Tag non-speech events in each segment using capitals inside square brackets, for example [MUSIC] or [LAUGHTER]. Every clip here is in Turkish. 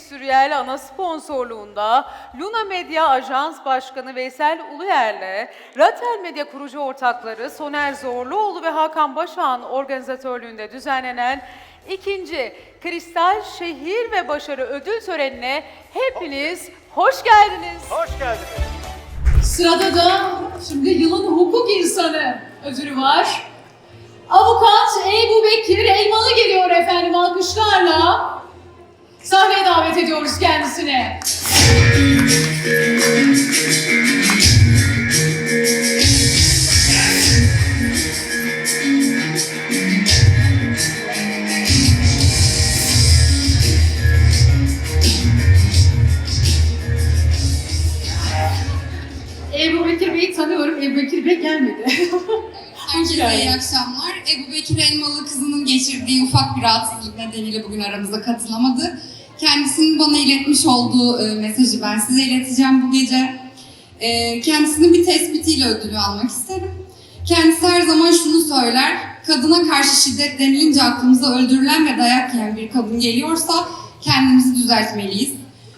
Endüstriyel ana sponsorluğunda Luna Medya Ajans Başkanı Veysel Uluyer'le Ratel Medya kurucu ortakları Soner Zorluoğlu ve Hakan Başağ'ın organizatörlüğünde düzenlenen ikinci Kristal Şehir ve Başarı Ödül Töreni'ne hepiniz hoş geldiniz. Hoş geldiniz. Sırada da şimdi yılın hukuk insanı ödülü var. Avukat Ebu Bekir Elmalı geliyor efendim. Sahneye davet ediyoruz kendisini. Ebu Bekir Bey'i tanıyorum. Ebu Bekir Bey gelmedi. [LAUGHS] Herkese iyi akşamlar. Ebu Bekir Elmalı kızının geçirdiği ufak bir rahatsızlık nedeniyle bugün aramıza katılamadı. Kendisinin bana iletmiş olduğu e, mesajı ben size ileteceğim bu gece. E, kendisinin bir tespitiyle ödülü almak isterim. Kendisi her zaman şunu söyler, kadına karşı şiddet denilince aklımıza öldürülen ve dayak yiyen bir kadın geliyorsa kendimizi düzeltmeliyiz.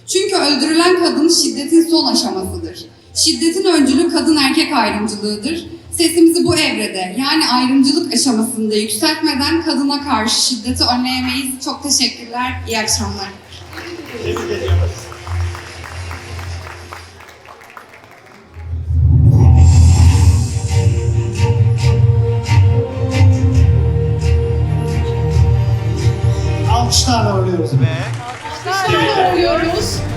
Çünkü öldürülen kadın şiddetin son aşamasıdır. Şiddetin öncülü kadın erkek ayrımcılığıdır. Sesimizi bu evrede yani ayrımcılık aşamasında yükseltmeden kadına karşı şiddeti önleyemeyiz. Çok teşekkürler, iyi akşamlar tebrik ediyoruz. Alkışlarla uğurluyoruz. Ve alkışlarla uğurluyoruz.